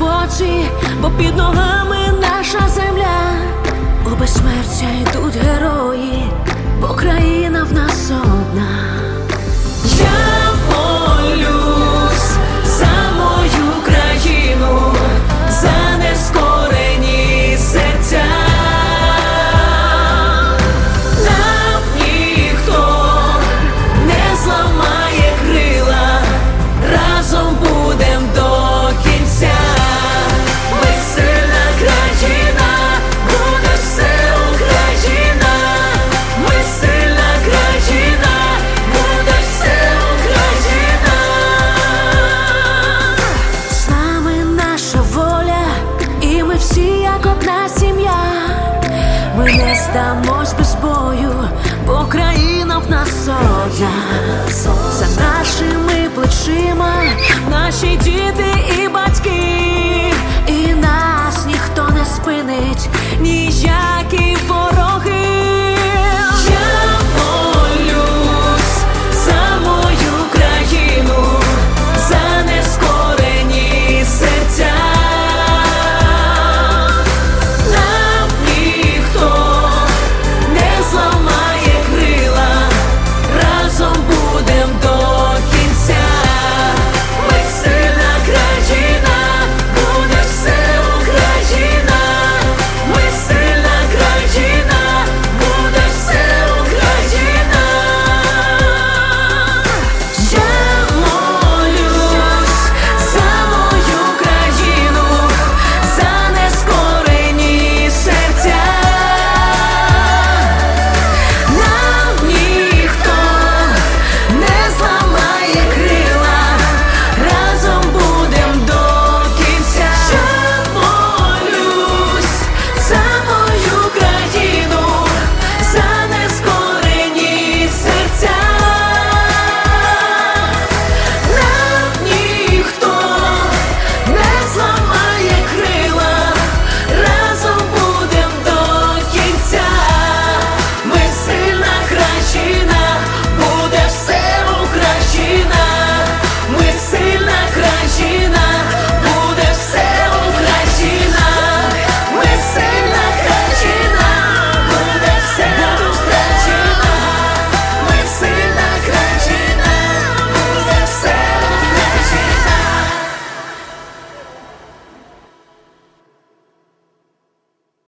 боці, бо під ногами наша земля, у безсмертя йдуть герої по країні. здамось без бою, бо країна в нас одна за нашими плечима, наші діти і батьки, і нас ніхто не спинить.